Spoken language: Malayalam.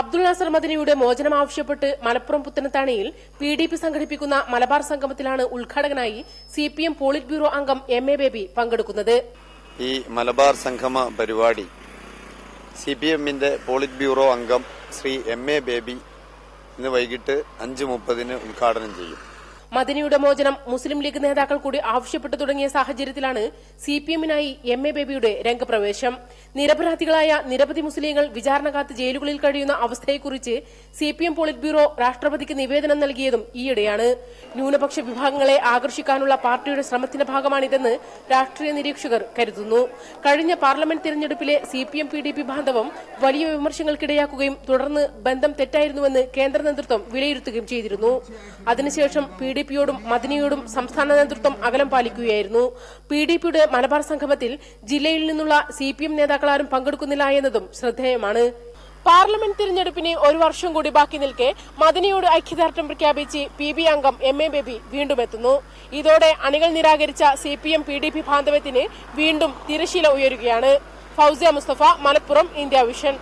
അബ്ദുൾ നാസർ മദനിയുടെ മോചനം ആവശ്യപ്പെട്ട് മലപ്പുറം പുത്തനത്താണിയിൽ പി ഡി പി സംഘടിപ്പിക്കുന്ന മലബാർ സംഗമത്തിലാണ് ഉദ്ഘാടകനായി C P M polit bureau അംഗം എം എ ബേബി പങ്കെടുക്കുന്നത്. ഈ മലബാർ സംഗമ പരിപാടി സി പി എമ്മിന്റെ പോളിറ്റ് ബ്യൂറോ അംഗം ശ്രീ എം എ ബേബി ഇന്ന് വൈകിട്ട് അഞ്ച് മുപ്പതിന് ഉദ്ഘാടനം ചെയ്യും. മദനിയുടെ മോചനം മുസ്ലിം ലീഗ് നേതാക്കൾ കൂടി ആവശ്യപ്പെട്ടു തുടങ്ങിയ സാഹചര്യത്തിലാണ് സി പി എമ്മിനായി എം എ ബേബിയുടെ രംഗപ്രവേശം. നിരപരാധികളായ നിരവധി മുസ്ലിങ്ങൾ വിചാരണ കാത്ത് ജയിലുകളിൽ കഴിയുന്ന അവസ്ഥയെക്കുറിച്ച് C P M polit bureau രാഷ്ട്രപതിക്ക് നിവേദനം നൽകിയതും ഈയിടെയാണ്. ന്യൂനപക്ഷ വിഭാഗങ്ങളെ ആകർഷിക്കാനുള്ള പാർട്ടിയുടെ ശ്രമത്തിന്റെ ഭാഗമാണിതെന്ന് രാഷ്ട്രീയ നിരീക്ഷകർ കരുതുന്നു. കഴിഞ്ഞ പാർലമെന്റ് തിരഞ്ഞെടുപ്പിലെ C P M P D P ബാന്ധവം വലിയ വിമർശങ്ങൾക്കിടയാക്കുകയും തുടർന്ന് ബന്ധം തെറ്റായിരുന്നുവെന്ന് കേന്ദ്ര നേതൃത്വം വിലയിരുത്തുകയും ചെയ്തിരുന്നു. അതിനുശേഷം പി ഡി പിയോടും മദനിയോടും സംസ്ഥാന നേതൃത്വം അകലം പാലിക്കുകയായിരുന്നു. പി ഡി പിയുടെ മലബാർ സംഗമത്തിൽ ജില്ലയിൽ നിന്നുള്ള സി പി എം നേതാക്കളാരും പങ്കെടുക്കുന്നില്ല എന്നതും ശ്രദ്ധേയമാണ്. പാർലമെന്റ് തിരഞ്ഞെടുപ്പിന് ഒരു വർഷം കൂടി ബാക്കി നിൽക്കെ മദനിയോട് ഐക്യദാർഢ്യം പ്രഖ്യാപിച്ച് പി ബി അംഗം എം എ ബേബി വീണ്ടും എത്തുന്നു. ഇതോടെ അണികൾ നിരാകരിച്ച C P M P D P ബാന്ധവ്യത്തിന് വീണ്ടും തിരശീല ഉയരുകയാണ്. Fousiya Mustafa Malappuram India Vision.